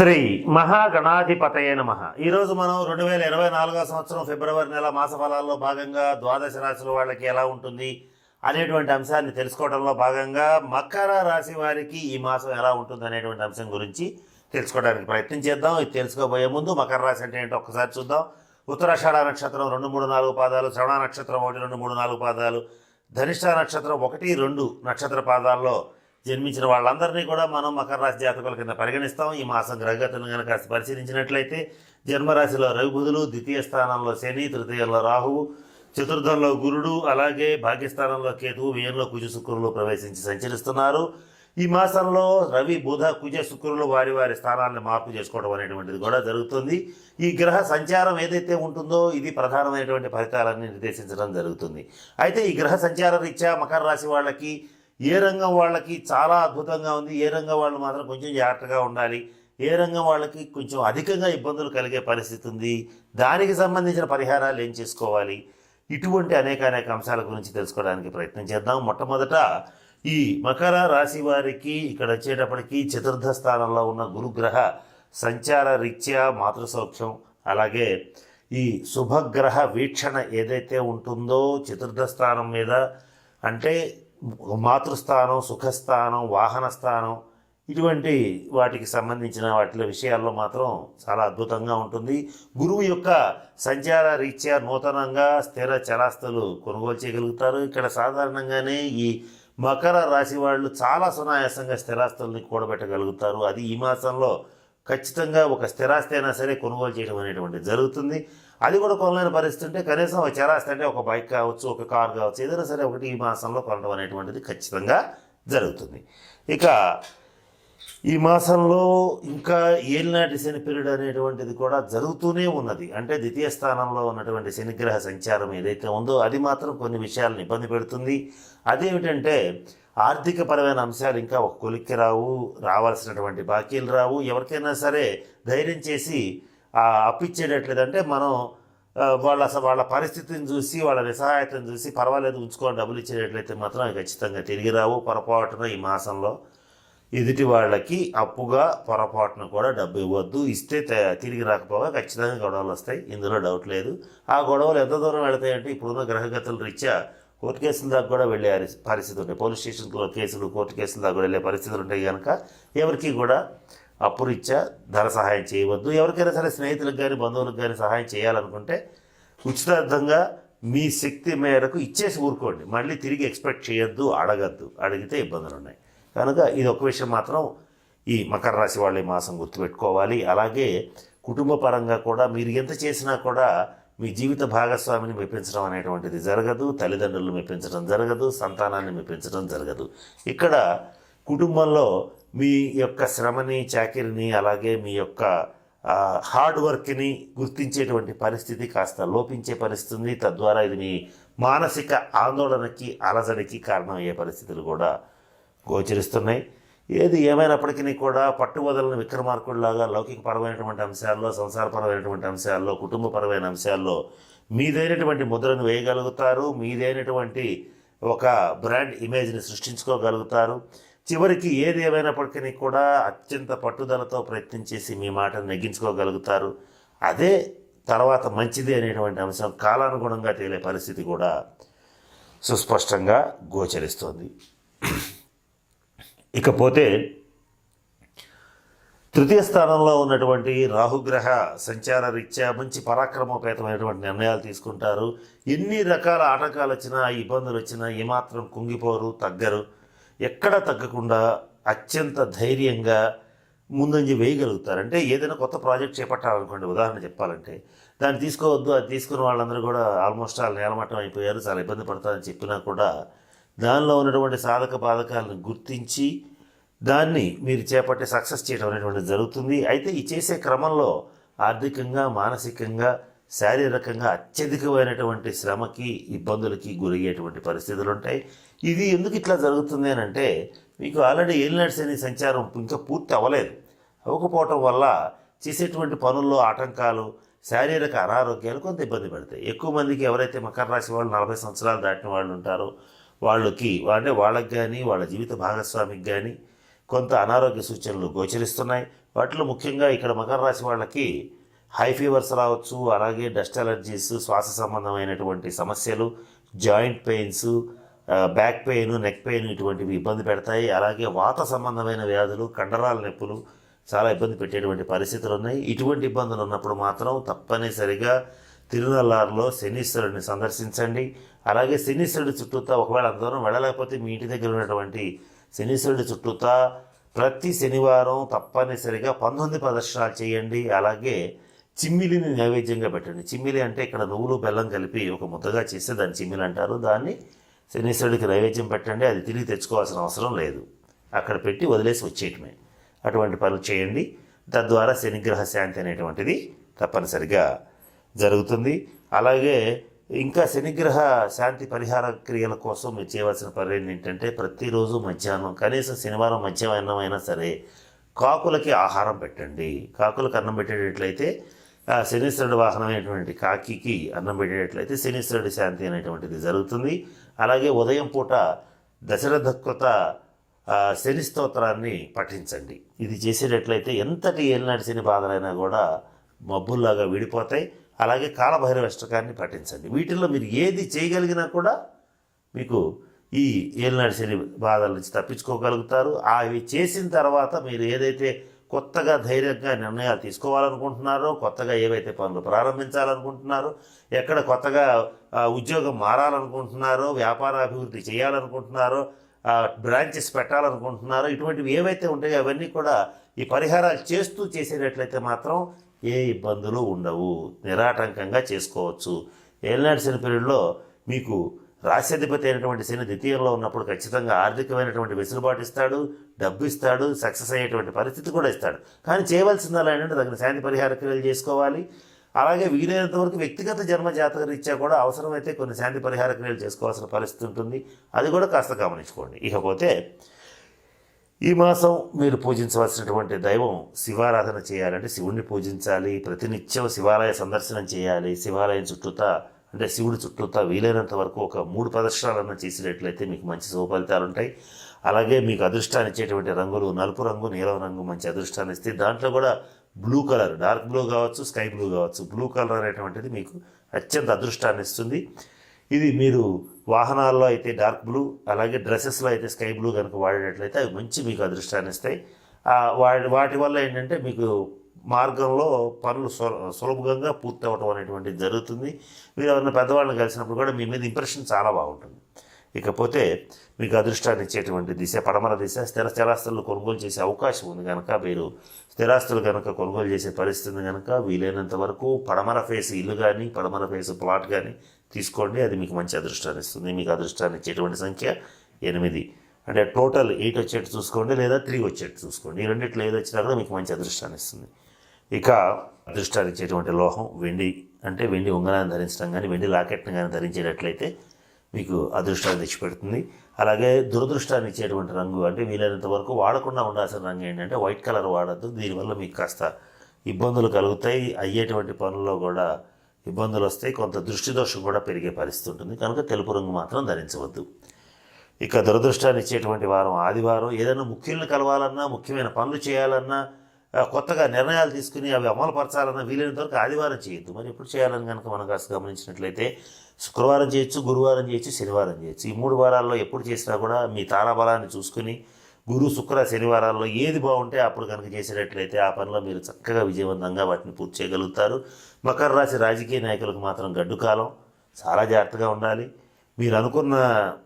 శ్రీ మహాగణాధిపతయ నమ. ఈరోజు మనం రెండు వేల ఇరవై నాలుగో సంవత్సరం ఫిబ్రవరి నెల మాస ఫలాల్లో భాగంగా ద్వాదశ రాశుల వాళ్ళకి ఎలా ఉంటుంది అనేటువంటి అంశాన్ని తెలుసుకోవడంలో భాగంగా మకర రాశి వారికి ఈ మాసం ఎలా ఉంటుంది అనేటువంటి అంశం గురించి తెలుసుకోవడానికి ప్రయత్నం చేద్దాం. ఇది తెలుసుకోబోయే ముందు మకర రాశి అంటే ఏంటో ఒక్కసారి చూద్దాం. ఉత్తరాషాఢ నక్షత్రం రెండు మూడు నాలుగు పాదాలు శ్రవణ నక్షత్రం ఒకటి రెండు మూడు నాలుగు పాదాలు ధనిష్ట నక్షత్రం ఒకటి రెండు నక్షత్ర పాదాల్లో జన్మించిన వాళ్ళందరినీ కూడా మనం మకర రాశి జాతకుల కింద పరిగణిస్తాం. ఈ మాసం గ్రహగతులను కనుక పరిశీలించినట్లయితే జన్మరాశిలో రవి బుధులు ద్వితీయ స్థానంలో శని తృతీయంలో రాహువు చతుర్థంలో గురుడు అలాగే భాగ్యస్థానంలో కేతువు వ్యయంలో కుజ శుక్రులు ప్రవేశించి సంచరిస్తున్నారు. ఈ మాసంలో రవి బుధ కుజ శుక్రులు వారి వారి స్థానాన్ని మార్పు చేసుకోవడం అనేటువంటిది కూడా జరుగుతుంది. ఈ గ్రహ సంచారం ఏదైతే ఉంటుందో ఇది ప్రధానమైనటువంటి ఫలితాలన్నీ నిర్దేశించడం జరుగుతుంది. అయితే ఈ గ్రహ సంచార రీత్యా మకర రాశి వాళ్ళకి ఏ రంగం వాళ్ళకి చాలా అద్భుతంగా ఉంది ఏ రంగం వాళ్ళు మాత్రం కొంచెం జాగ్రత్తగా ఉండాలి ఏ రంగం వాళ్ళకి కొంచెం అధికంగా ఇబ్బందులు కలిగే పరిస్థితి ఉంది దానికి సంబంధించిన పరిహారాలు ఏం చేసుకోవాలి ఇటువంటి అనేక అనేక అంశాల గురించి తెలుసుకోవడానికి ప్రయత్నం చేద్దాం. మొట్టమొదట ఈ మకర రాశి వారికి ఇక్కడ వచ్చేటప్పటికి చతుర్థ స్థానంలో ఉన్న గురుగ్రహ సంచార రీత్యా మాతృసౌఖ్యం అలాగే ఈ శుభగ్రహ వీక్షణ ఏదైతే ఉంటుందో చతుర్థ స్థానం మీద అంటే మాతృస్థానం సుఖస్థానం వాహన స్థానం ఇటువంటి వాటికి సంబంధించిన వాటి విషయాల్లో మాత్రం చాలా అద్భుతంగా ఉంటుంది. గురువు యొక్క సంచార రీత్యా నూతనంగా స్థిర చరాస్తులు కొనుగోలు చేయగలుగుతారు. ఇక్కడ సాధారణంగానే ఈ మకర రాశి వాళ్ళు చాలా సునాయాసంగా స్థిరాస్తుల్ని కూడబెట్టగలుగుతారు. అది ఈ మాసంలో ఖచ్చితంగా ఒక స్థిరాస్తి అయినా సరే కొనుగోలు చేయడం అనేటువంటి జరుగుతుంది. అది కూడా కొనలేని పరిస్థితి ఉంటే కనీసం ఒక చరాస్తి అంటే ఒక బైక్ కావచ్చు ఒక కార్ కావచ్చు ఏదైనా సరే ఒకటి ఈ మాసంలో కొనడం అనేటువంటిది ఖచ్చితంగా జరుగుతుంది. ఇక ఈ మాసంలో ఇంకా ఏలినాటి శని పీరియడ్ అనేటువంటిది కూడా జరుగుతూనే ఉన్నది. అంటే ద్వితీయ స్థానంలో ఉన్నటువంటి శనిగ్రహ సంచారం ఏదైతే ఉందో అది మాత్రం కొన్ని విషయాలను ఇబ్బంది పెడుతుంది. అదేమిటంటే ఆర్థికపరమైన అంశాలు ఇంకా ఒక కొలిక్కి రావు రావాల్సినటువంటి బాకీలు రావు. ఎవరికైనా సరే ధైర్యం చేసి ఆ అప్పిచ్చేటట్లేదంటే మనం వాళ్ళ అసలు వాళ్ళ పరిస్థితిని చూసి వాళ్ళ నిస్సహాయతను చూసి పర్వాలేదు ఉంచుకొని డబ్బులు ఇచ్చేటట్లయితే మాత్రం అవి ఖచ్చితంగా తిరిగి రావు. పొరపాటున ఈ మాసంలో ఎదుటి వాళ్ళకి అప్పుగా పొరపాటున కూడా డబ్బు ఇవ్వద్దు. ఇస్తే తిరిగి రాకపోగా ఖచ్చితంగా గొడవలు వస్తాయి. ఇందులో డౌట్ లేదు. ఆ గొడవలు ఎంత దూరం వెళతాయంటే ఇప్పుడున్న గ్రహగతుల రీత్యా కోర్టు కేసుల దాకా కూడా వెళ్ళే పరిస్థితి ఉంటాయి. పోలీస్ స్టేషన్లో కేసులు కోర్టు కేసుల దాకా కూడా వెళ్ళే పరిస్థితులు ఉంటాయి కనుక ఎవరికి కూడా అప్పురీత్యా ధర ధన సహాయం చేయవద్దు. ఎవరికైనా సరే స్నేహితులకు కానీ బంధువులకు కానీ సహాయం చేయాలనుకుంటే ఉచితార్థంగా మీ శక్తి మేరకు ఇచ్చేసి ఊరుకోండి. మళ్ళీ తిరిగి ఎక్స్పెక్ట్ చేయొద్దు అడగద్దు. అడిగితే ఇబ్బందులు ఉన్నాయి కనుక ఇది ఒక విషయం మాత్రం ఈ మకర రాశి వాళ్ళ ఈ మాసం గుర్తుపెట్టుకోవాలి. అలాగే కుటుంబ పరంగా కూడా మీరు ఎంత చేసినా కూడా మీ జీవిత భాగస్వామిని మెప్పించడం అనేటువంటిది జరగదు. తల్లిదండ్రులను మెప్పించడం జరగదు. సంతానాన్ని మెప్పించడం జరగదు. ఇక్కడ కుటుంబంలో మీ యొక్క శ్రమని చాకిరిని అలాగే మీ యొక్క హార్డ్ వర్క్ని గుర్తించేటువంటి పరిస్థితి కాస్త లోపించే పరిస్థితి ఉంది తద్వారా ఇది మీ మానసిక ఆందోళనకి అలజడికి కారణమయ్యే పరిస్థితులు కూడా గోచరిస్తున్నాయి. ఏది ఏమైనప్పటికీ కూడా పట్టువదలని విక్రమార్కుడిలాగా లౌకికపరమైనటువంటి అంశాల్లో సంసారపరమైనటువంటి అంశాల్లో కుటుంబపరమైన అంశాల్లో మీదైనటువంటి ముద్రను వేయగలుగుతారు. మీదైనటువంటి ఒక బ్రాండ్ ఇమేజ్ని సృష్టించుకోగలుగుతారు. చివరికి ఏది కూడా అత్యంత పట్టుదలతో ప్రయత్నం చేసి మీ మాటను నెగ్గించుకోగలుగుతారు. అదే తర్వాత మంచిది అనేటువంటి అంశం కాలానుగుణంగా తేలే పరిస్థితి కూడా సుస్పష్టంగా గోచరిస్తోంది. ఇకపోతే తృతీయ స్థానంలో ఉన్నటువంటి రాహుగ్రహ సంచార రీత్యా మంచి పరాక్రమోపేతమైనటువంటి నిర్ణయాలు తీసుకుంటారు. ఎన్ని రకాల ఆటంకాలు వచ్చినా ఇబ్బందులు వచ్చినా ఏమాత్రం కుంగిపోరు తగ్గరు. ఎక్కడ తగ్గకుండా అత్యంత ధైర్యంగా ముందంజ వేయగలుగుతారు. అంటే ఏదైనా కొత్త ప్రాజెక్ట్ చేపట్టాలనుకోండి ఉదాహరణ చెప్పాలంటే దాన్ని తీసుకోవద్దు అది తీసుకున్న వాళ్ళందరూ కూడా ఆల్మోస్ట్ ఆల్ నేలమట్టం అయిపోయారు చాలా ఇబ్బంది పడతారని చెప్పినా కూడా దానిలో ఉన్నటువంటి సాధక బాధకాలను గుర్తించి దాన్ని మీరు చేపట్టే సక్సెస్ చేయడం అనేటువంటిది జరుగుతుంది. అయితే ఈ చేసే క్రమంలో ఆర్థికంగా మానసికంగా శారీరకంగా అత్యధికమైనటువంటి శ్రమకి ఇబ్బందులకి గురయ్యేటువంటి పరిస్థితులు ఉంటాయి ఇది ఎందుకు ఇట్లా జరుగుతుంది అని అంటే మీకు ఆల్రెడీ ఏలినట్స్ అనే సంచారం ఇంకా పూర్తి అవ్వలేదు. అవ్వకపోవటం వల్ల చేసేటువంటి పనుల్లో ఆటంకాలు శారీరక అనారోగ్యాలు కొంత ఇబ్బంది పెడతాయి. ఎక్కువ మందికి ఎవరైతే మకర రాశి వాళ్ళు నలభై సంవత్సరాలు దాటిన వాళ్ళు ఉంటారో వాళ్ళకి అంటే వాళ్ళకి కానీ వాళ్ళ జీవిత భాగస్వామికి కానీ కొంత అనారోగ్య సూచనలు గోచరిస్తున్నాయి. వాటిలో ముఖ్యంగా ఇక్కడ మకర రాశి వాళ్ళకి హై ఫీవర్స్ రావచ్చు అలాగే డస్ట్ అలర్జీస్ శ్వాస సంబంధమైనటువంటి సమస్యలు joint pains back pain neck pain ఇటువంటివి ఇబ్బంది పెడతాయి. అలాగే వాత సంబంధమైన వ్యాధులు కండరాల నొప్పులు చాలా ఇబ్బంది పెట్టేటువంటి పరిస్థితులు ఉన్నాయి. ఇటువంటి ఇబ్బందులు ఉన్నప్పుడు మాత్రం తప్పనిసరిగా తిరునల్లారులో శనీశ్వరుడిని సందర్శించండి. అలాగే శనీశ్వరుడి చుట్టూతా ఒకవేళ అందరం వెళ్ళలేకపోతే మీ ఇంటి దగ్గర ఉన్నటువంటి శనీశ్వరుడి చుట్టూతా ప్రతి శనివారం తప్పనిసరిగా పంతొమ్మిది ప్రదర్శనాలు చేయండి. అలాగే చిమ్మిలిని నైవేద్యంగా పెట్టండి. చిమ్మిలి అంటే ఇక్కడ నువ్వులు బెల్లం కలిపి ఒక ముద్దగా చేస్తే దాన్ని చిమ్మిలి అంటారు. దాన్ని శనీశ్వరుడికి నైవేద్యం పెట్టండి అది తిరిగి తెచ్చుకోవాల్సిన అవసరం లేదు. అక్కడ పెట్టి వదిలేసి వచ్చేయటమే. అటువంటి పనులు చేయండి. తద్వారా శనిగ్రహ శాంతి అనేటువంటిది తప్పనిసరిగా జరుగుతుంది. అలాగే ఇంకా శనిగ్రహ శాంతి పరిహార క్రియల కోసం మీరు చేయవలసిన పని ఏంటంటే ప్రతిరోజు మధ్యాహ్నం కనీసం శనివారం మధ్యాహ్నం అయినా సరే కాకులకి ఆహారం పెట్టండి. కాకులకు అన్నం పెట్టేటట్లయితే శనీశ్వరుడు వాహనమైనటువంటి కాకికి అన్నం పెట్టేటట్లయితే శనీశ్వరుడి శాంతి అనేటువంటిది జరుగుతుంది. అలాగే ఉదయం పూట దశరథకృత కృత శని స్తోత్రాన్ని పఠించండి. ఇది చేసేటట్లయితే ఎంతటి ఏలినాటి శని బాధలైనా కూడా మబ్బుల్లాగా విడిపోతాయి. అలాగే కాలభైరవష్టకాన్ని పఠించండి. వీటిల్లో మీరు ఏది చేయగలిగినా కూడా మీకు ఈ ఏలినాటి శని బాధల నుంచి తప్పించుకోగలుగుతారు. అవి చేసిన తర్వాత మీరు ఏదైతే కొత్తగా ధైర్యంగా నిర్ణయాలు తీసుకోవాలనుకుంటున్నారో కొత్తగా ఏవైతే పనులు ప్రారంభించాలనుకుంటున్నారో ఎక్కడ కొత్తగా ఉద్యోగం మారాలనుకుంటున్నారో వ్యాపార అభివృద్ధి చేయాలనుకుంటున్నారో బ్రాంచెస్ పెట్టాలనుకుంటున్నారో ఇటువంటివి ఏవైతే ఉంటాయో అవన్నీ కూడా ఈ పరిహారాలు చేస్తూ చేసేటట్లయితే మాత్రం ఏ ఇబ్బందులు ఉండవు. నిరాటంకంగా చేసుకోవచ్చు. ఏలినాటి పీరియడ్లో మీకు రాశ్యాధిపతి అయినటువంటి శని ద్వితీయంలో ఉన్నప్పుడు ఖచ్చితంగా ఆర్థికమైనటువంటి వెసులుబాటు ఇస్తాడు డబ్బు ఇస్తాడు సక్సెస్ అయ్యేటువంటి పరిస్థితి కూడా ఇస్తాడు. కానీ చేయవలసిందల్లా ఏంటంటే తగిన శాంతి పరిహార క్రియలు చేసుకోవాలి. అలాగే వీలైనంత వరకు వ్యక్తిగత జన్మ జాతక రీత్యా కూడా అవసరమైతే కొన్ని శాంతి పరిహార క్రియలు చేసుకోవాల్సిన పరిస్థితి ఉంటుంది. అది కూడా కాస్త గమనించుకోండి. ఇకపోతే ఈ మాసం మీరు పూజించవలసినటువంటి దైవం శివారాధన చేయాలంటే శివుణ్ణి పూజించాలి ప్రతినిత్యం శివాలయ సందర్శనం చేయాలి శివాలయం చుట్టూతా అంటే శివుడి చుట్టూతా వీలైనంత వరకు ఒక మూడు ప్రదర్శనలన్నా చేసినట్లయితే మీకు మంచి శుభఫలితాలు ఉంటాయి. అలాగే మీకు అదృష్టాన్ని ఇచ్చేటువంటి రంగులు నలుపు రంగు నీలం రంగు మంచి అదృష్టాన్ని ఇస్తే దాంట్లో కూడా బ్లూ కలర్ డార్క్ బ్లూ కావచ్చు స్కై బ్లూ కావచ్చు బ్లూ కలర్ అనేటువంటిది మీకు అత్యంత అదృష్టాన్ని ఇస్తుంది. ఇది మీరు వాహనాల్లో అయితే డార్క్ బ్లూ అలాగే డ్రెస్సెస్లో అయితే స్కై బ్లూ కనుక వాడేటట్లయితే అవి మంచి మీకు అదృష్టాన్ని ఇస్తాయి. వాటి వల్ల ఏంటంటే మీకు మార్గంలో పనులు సులభంగా పూర్తి అవ్వటం అనేటువంటిది జరుగుతుంది. మీరు ఎవరైనా పెద్దవాళ్ళని కలిసినప్పుడు కూడా మీ మీద ఇంప్రెషన్ చాలా బాగుంటుంది. ఇకపోతే మీకు అదృష్టాన్ని ఇచ్చేటువంటి దిశ పడమర దిశ స్థిర స్థిరాస్తులను కొనుగోలు చేసే అవకాశం ఉంది కనుక మీరు స్థిరాస్తులు కనుక కొనుగోలు చేసే పరిస్థితి కనుక వీలైనంత వరకు పడమర ఫేస్ ఇల్లు కానీ పడమర ఫేస్ ప్లాట్ కానీ తీసుకోండి. అది మీకు మంచి అదృష్టాన్ని ఇస్తుంది. మీకు అదృష్టాన్ని ఇచ్చేటువంటి సంఖ్య ఎనిమిది. అంటే టోటల్ ఎయిట్ వచ్చేట్టు చూసుకోండి లేదా త్రీ వచ్చేట్టు చూసుకోండి. ఈ రెండిట్లో ఏది వచ్చినా కూడా మీకు మంచి అదృష్టాన్ని ఇస్తుంది. ఇక అదృష్టాలు ఇచ్చేటువంటి లోహం వెండి అంటే వెండి ఉంగరాన్ని ధరించడం కానీ వెండి లాకెట్ని కానీ ధరించేటట్లయితే మీకు అదృష్టాన్ని తెచ్చిపెడుతుంది. అలాగే దురదృష్టాన్ని ఇచ్చేటువంటి రంగు అంటే వీలైనంత వరకు వాడకుండా ఉండాల్సిన రంగు ఏంటంటే వైట్ కలర్ వాడద్దు. దీనివల్ల మీకు కాస్త ఇబ్బందులు కలుగుతాయి. అయ్యేటువంటి పనుల్లో కూడా ఇబ్బందులు వస్తాయి. కొంత దృష్టి దోషం కూడా పెరిగే పరిస్థితి ఉంటుంది. కనుక తెలుపు రంగు మాత్రం ధరించవద్దు. ఇక దురదృష్టాన్ని ఇచ్చేటువంటి వారం ఆదివారం. ఏదైనా ముఖ్యులను కలవాలన్నా ముఖ్యమైన పనులు చేయాలన్నా కొత్తగా నిర్ణయాలు తీసుకుని అవి అమలు పరచాలన్న వీలైనంత వరకు ఆదివారం చేయొద్దు. మరి ఎప్పుడు చేయాలని కనుక మనం కాస్త గమనించినట్లయితే శుక్రవారం చేయొచ్చు గురువారం చేయొచ్చు శనివారం చేయొచ్చు. ఈ మూడు వారాల్లో ఎప్పుడు చేసినా కూడా మీ తారాబలాన్ని చూసుకుని గురు శుక్ర శనివారాల్లో ఏది బాగుంటే అప్పుడు కనుక చేసేటట్లయితే ఆ పనిలో మీరు చక్కగా విజయవంతంగా వాటిని పూర్తి చేయగలుగుతారు. మకర రాశి రాజకీయ నాయకులకు మాత్రం గడ్డు కాలం. చాలా జాగ్రత్తగా ఉండాలి. మీరు అనుకున్న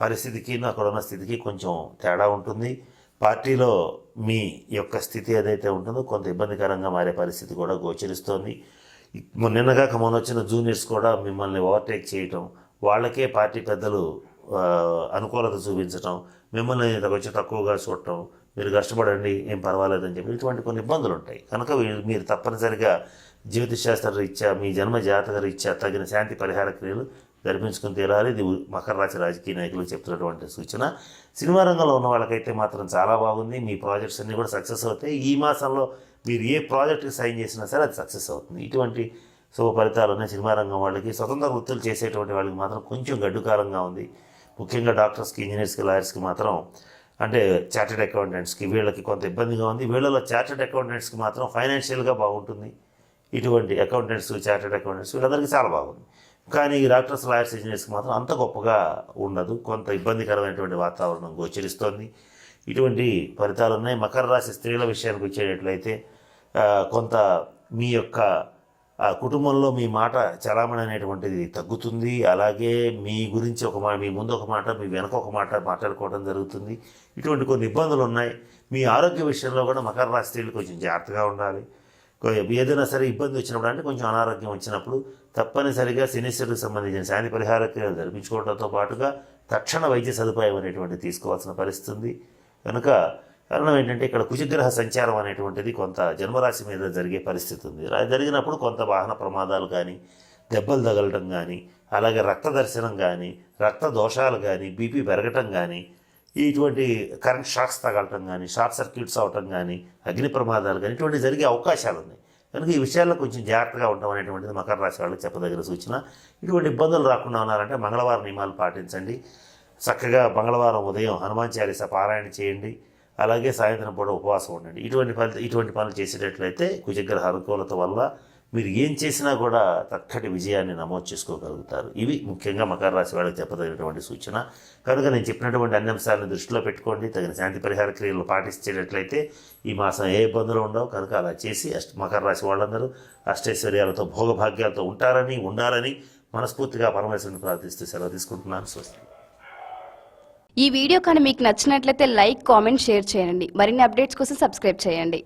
పరిస్థితికి అక్కడ ఉన్న స్థితికి కొంచెం తేడా ఉంటుంది. పార్టీలో మీ యొక్క స్థితి ఏదైతే ఉంటుందో కొంత ఇబ్బందికరంగా మారే పరిస్థితి కూడా గోచరిస్తోంది. నిన్నగాక మొన్న వచ్చిన జూనియర్స్ కూడా మిమ్మల్ని ఓవర్టేక్ చేయటం వాళ్ళకే పార్టీ పెద్దలు అనుకూలత చూపించటం మిమ్మల్ని వచ్చి తక్కువగా చూడటం మీరు కష్టపడండి ఏం పర్వాలేదని చెప్పి ఇటువంటి కొన్ని ఇబ్బందులు ఉంటాయి. కనుక మీరు తప్పనిసరిగా జ్యోతిశాస్త్ర రీత్యా మీ జన్మ జాతక రీత్యా తగిన శాంతి పరిహార క్రియలు జరిపించుకుని తీరాలి. ఇది మకర రాశి రాజకీయ నాయకులు చెప్తున్నటువంటి సూచన. సినిమా రంగంలో ఉన్న వాళ్ళకైతే మాత్రం చాలా బాగుంది. మీ ప్రాజెక్ట్స్ అన్నీ కూడా సక్సెస్ అవుతాయి. ఈ మాసంలో మీరు ఏ ప్రాజెక్ట్కి సైన్ చేసినా సరే అది సక్సెస్ అవుతుంది. ఇటువంటి శుభ ఫలితాలు ఉన్నాయి సినిమా రంగం వాళ్ళకి. స్వతంత్ర వృత్తులు చేసేటువంటి వాళ్ళకి మాత్రం కొంచెం గడ్డుకాలంగా ఉంది. ముఖ్యంగా డాక్టర్స్కి ఇంజనీర్స్కి లాయర్స్కి మాత్రం అంటే చార్టెడ్ అకౌంటెంట్స్కి వీళ్ళకి కొంత ఇబ్బందిగా ఉంది. వీళ్ళలో చార్టెడ్ అకౌంటెంట్స్కి మాత్రం ఫైనాన్షియల్గా బాగుంటుంది. ఇటువంటి అకౌంటెంట్స్ చార్టెడ్ అకౌంటెంట్స్ వీళ్ళందరికీ చాలా బాగుంది. కానీ ఈ డాక్టర్స్ లాయర్స్ ఇంజనీర్స్కి మాత్రం అంత గొప్పగా ఉండదు. కొంత ఇబ్బందికరమైనటువంటి వాతావరణం గోచరిస్తోంది. ఇటువంటి ఫలితాలు ఉన్నాయి. మకర రాశి స్త్రీల విషయానికి వచ్చేటట్లయితే కొంత మీ యొక్క కుటుంబంలో మీ మాట చలామణి అనేటువంటిది తగ్గుతుంది. అలాగే మీ గురించి ఒక మాట మీ ముందు ఒక మాట మీ వెనక ఒక మాట మాట్లాడుకోవడం జరుగుతుంది. ఇటువంటి కొన్ని ఇబ్బందులు ఉన్నాయి. మీ ఆరోగ్య విషయంలో కూడా మకర రాశి స్త్రీలు కొంచెం జాగ్రత్తగా ఉండాలి. ఏదైనా సరే ఇబ్బంది వచ్చినప్పుడు అంటే కొంచెం అనారోగ్యం వచ్చినప్పుడు తప్పనిసరిగా శనిశ్వరుడికి సంబంధించిన శాంతి పరిహార క్రియలు జరిపించుకోవడంతో పాటుగా తక్షణ వైద్య సదుపాయం అనేటువంటిది తీసుకోవాల్సిన పరిస్థితి ఉంది. కనుక కారణం ఏంటంటే ఇక్కడ కుజగ్రహ సంచారం అనేటువంటిది కొంత జన్మరాశి మీద జరిగే పరిస్థితి ఉంది. జరిగినప్పుడు కొంత వాహన ప్రమాదాలు కానీ దెబ్బలు తగలటం కానీ అలాగే రక్త దర్శనం కానీ రక్త దోషాలు కానీ బీపీ పెరగటం కానీ ఇటువంటి కరెంట్ షాక్స్ తగలటం కానీ షార్ట్ సర్క్యూట్స్ అవటం కానీ అగ్ని ప్రమాదాలు కానీ ఇటువంటి జరిగే అవకాశాలు ఉన్నాయి. కనుక ఈ విషయాల్లో కొంచెం జాగ్రత్తగా ఉండడం అనేటువంటిది మకర రాశి వాళ్ళకి చెప్పదగిన సూచన. ఇటువంటి ఇబ్బందులు రాకుండా ఉన్నారంటే మంగళవారం నియమాలు పాటించండి. చక్కగా మంగళవారం ఉదయం హనుమాన్ చాలీస పారాయణ చేయండి. అలాగే సాయంత్రం పూట ఉపవాసం ఉండండి. ఇటువంటి ఫలిత ఇటువంటి పనులు చేసేటట్లయితే కుజగ్రహ అనుకూలత వల్ల మీరు ఏం చేసినా కూడా చక్కటి విజయాన్ని నమోదు చేసుకోగలుగుతారు. ఇవి ముఖ్యంగా మకర రాశి వాళ్ళకి చెప్పదగినటువంటి సూచన. కనుక నేను చెప్పినటువంటి అన్ని అంశాలను దృష్టిలో పెట్టుకోండి. తగిన శాంతి పరిహార క్రియలు పాటించేటట్లయితే ఈ మాసం ఏ ఇబ్బందులు ఉండవు. కనుక అలా చేసి అష్ట మకర రాశి వాళ్ళందరూ అష్టైశ్వర్యాలతో భోగభాగ్యాలతో ఉంటారని ఉండాలని మనస్ఫూర్తిగా పరమేశ్వరుని ప్రార్థిస్తూ సెలవు తీసుకుంటున్నాను. స్వస్తి. ఈ వీడియో కానీ మీకు నచ్చినట్లయితే లైక్ కామెంట్ షేర్ చేయండి. మరిన్ని అప్డేట్స్ కోసం సబ్స్క్రైబ్ చేయండి.